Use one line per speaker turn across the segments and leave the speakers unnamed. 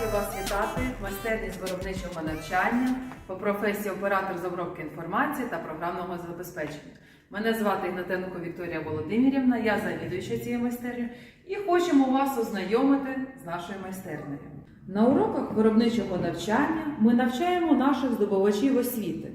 раді вас вітати в майстерні з виробничого навчання по професії оператор з обробки інформації та програмного забезпечення. Мене звати Ігнатенко Вікторія Володимирівна, я завідуюча цією майстернею і хочемо вас ознайомити з нашою майстернею. На уроках виробничого навчання ми навчаємо наших здобувачів освіти,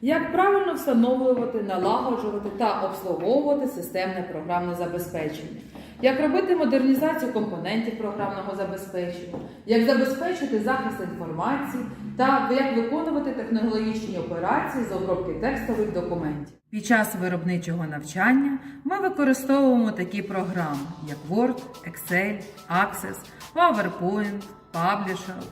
як правильно встановлювати, налагоджувати та обслуговувати системне програмне забезпечення, як робити модернізацію компонентів програмного забезпечення, як забезпечити захист інформації та як виконувати технологічні операції з обробки текстових документів. Під час виробничого навчання ми використовуємо такі програми, як Word, Excel, Access, PowerPoint, Publisher,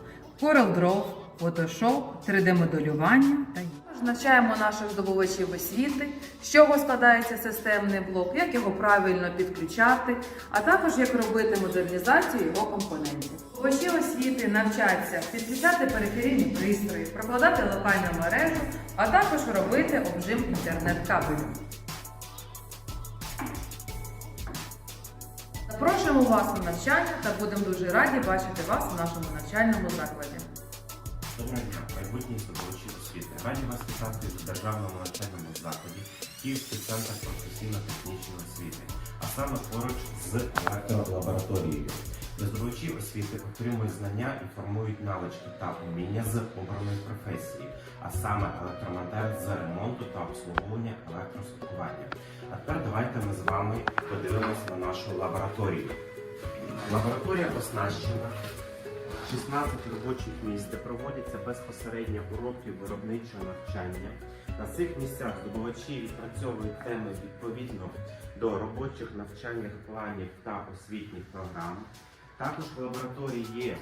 CorelDRAW, Photoshop, 3D-моделювання та інші. Навчаємо наших здобувачів освіти, з чого складається системний блок, як його правильно підключати, а також як робити модернізацію його компонентів. Здобувачі освіти навчаться підключати периферійні пристрої, прокладати локальну мережу, а також робити обжим інтернет-кабелю. Запрошуємо вас на навчання та будемо дуже раді бачити вас у нашому навчальному закладі.
Доброго дня, майбутні здобувачі освіти. Раді вас вітати у державному навчальному закладі Київський центр професійно-технічної освіти, а саме поруч з електролабораторією. Здобувачі освіти отримують знання і формують навички та уміння з обраної професії, а саме електромонтер з ремонту та обслуговування електросвяткування. А тепер давайте ми з вами подивимося на нашу лабораторію. Лабораторія оснащена 16 робочих місць, де проводяться безпосередньо уроки виробничого навчання. На цих місцях здобувачі відпрацьовують теми відповідно до робочих навчальних планів та освітніх програм. Також в лабораторії є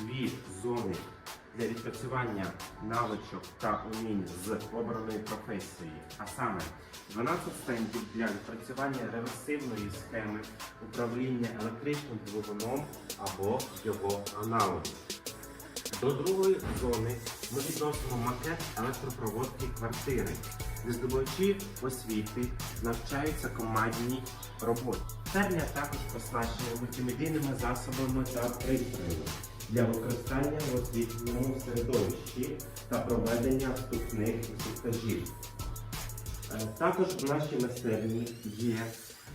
дві зони для відпрацювання навичок та умінь з обраної професії, а саме 12 стендів для відпрацювання реверсивної схеми управління електричним двигуном або його аналогу. До другої зони ми відносимо макет електропроводки квартири, де освіти навчаються командній роботі. Майстерня також оснащена мультимедійними засобами та пристроями для використання в освітньому середовищі та проведення вступних інструктажів. Е, Також в нашій майстерні є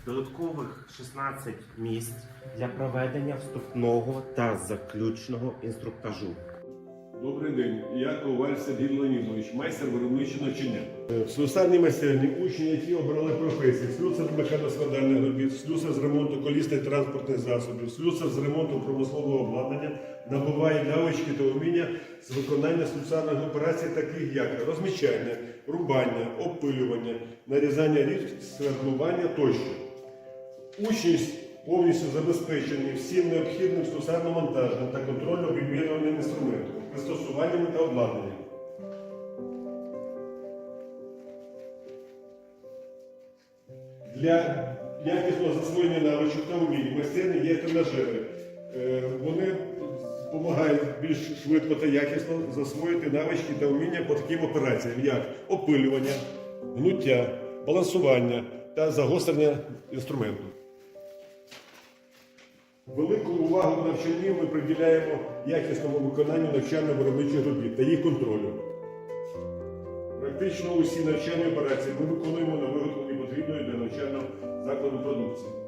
додаткових 16 місць для проведення вступного та заключного інструктажу.
Добрий день, я Коваль Сергій Леонідович, майстер виробничого навчання. В слюсарній майстерні учні, які обрали професії, слюсар механоскладальних робіт, слюсар з ремонту колісних транспортних засобів, слюсар з ремонту промислового обладнання, набувають навички та уміння з виконання слюсарних операцій, таких як розмічання, рубання, опилювання, нарізання різ, свердлування тощо. Учність повністю забезпечені всім необхідним слюсарно-монтажним та контрольно-відмірюваним інструментом, пристосуваннями та обладнанням. Для якісного засвоєння навичок та умінь майстерні є тренажери. Е, Вони допомагають більш швидко та якісно засвоїти навички та уміння по таким операціям, як опилювання, гнуття, балансування та загострення інструменту. Велику увагу в навчанні ми приділяємо якісному виконанню навчально-виробничих робіт та їх контролю. Практично усі навчальні операції ми виконуємо на виготовленні потрібної для навчального закладу продукції.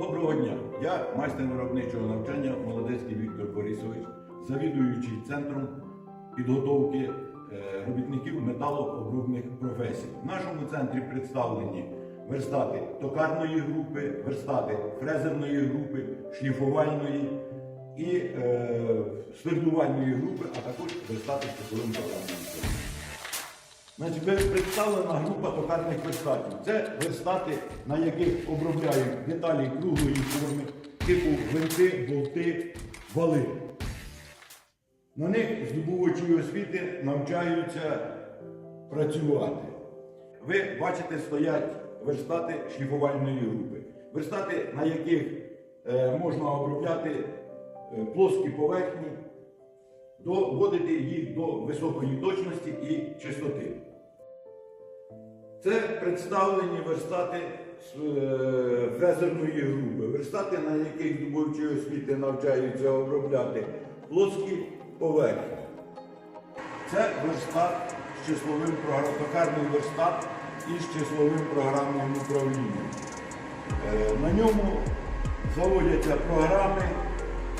Доброго дня! Я майстер виробничого навчання Молодецький Віктор Борисович, завідуючий центром підготовки е, робітників металообробних професій. В нашому центрі представлені верстати токарної групи, верстати фрезерної групи, шліфувальної і е, свердлувальної групи, а також верстати з цифровим програмним. Значить, представлена група токарних верстатів. Це верстати, на яких обробляють деталі круглої форми, типу гвинти, болти, вали. На них здобувачі освіти навчаються працювати. Ви бачите, стоять верстати шліфувальної групи. Верстати, на яких е, можна обробляти е, плоскі поверхні, доводити їх до високої точності і чистоти. Це представлені верстати е, фрезерної групи, верстати, на яких здобувачі освіти навчаються обробляти плоскі поверхні. Це верстат з числовим токарний верстат із числовим програмним управлінням. Е, На ньому заводяться програми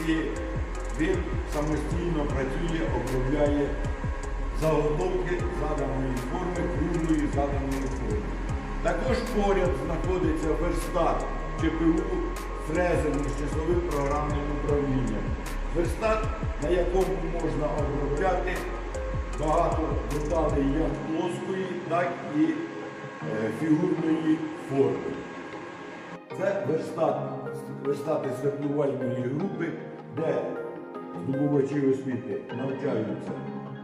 і він самостійно працює, обробляє заготовки заданої форми, круглої заданої форми. Також поряд знаходиться верстат ЧПУ фрезерний з числовим програмним управлінням. Верстат, на якому можна обробляти багато деталей як плоскої, так і е, фігурної форми. Це верстат, верстати свердлувальної групи, де здобувачі освіти навчаються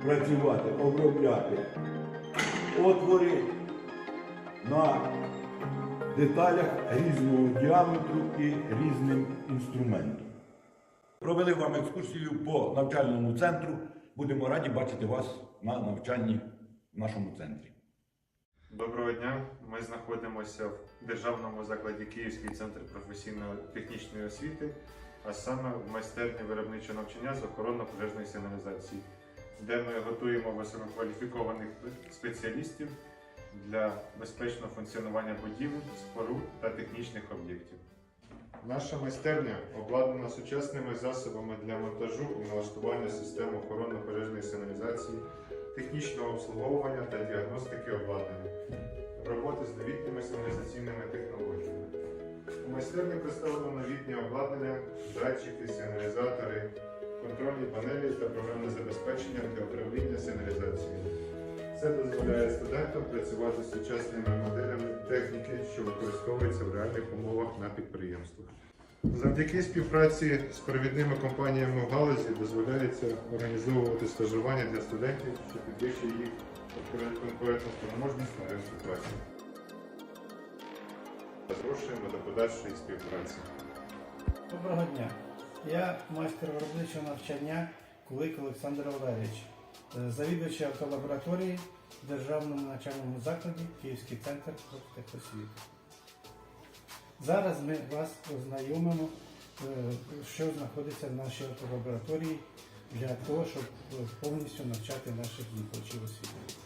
працювати, обробляти отвори на деталях різного діаметру і різним інструментом. Провели вам екскурсію по навчальному центру. Будемо раді бачити вас на навчанні в нашому центрі.
Доброго дня. Ми знаходимося в державному закладі Київський центр професійно-технічної освіти, а саме в майстерні виробничого навчання з охоронно-пожежної сигналізації, де ми готуємо висококваліфікованих спеціалістів для безпечного функціонування будівель, споруд та технічних об'єктів. Наша майстерня обладнана сучасними засобами для монтажу і налаштування систем охоронно-пожежної сигналізації, технічного обслуговування та діагностики обладнання, роботи з новітніми сигналізаційними технологіями. У майстерні представлено новітнє обладнання, датчики, сигналізатори, контрольні панелі та програмне забезпечення для управління сигналізацією. Це дозволяє студентам працювати з сучасними моделями техніки, що використовуються в реальних умовах на підприємствах. Завдяки співпраці з провідними компаніями в галузі дозволяється організовувати стажування для студентів, що підвищує їх конкурентну спроможність на ринку праці. Запрошуємо до подальшої співпраці.
Доброго дня. Я майстер виробничого навчання Кулик Олександр Валерійович, е, завідувач автолабораторії в Державному навчальному закладі Київський центр профтехосвіти. Зараз ми вас ознайомимо, е, що знаходиться в нашій автолабораторії для того, щоб е, повністю навчати наших здобувачів освіти.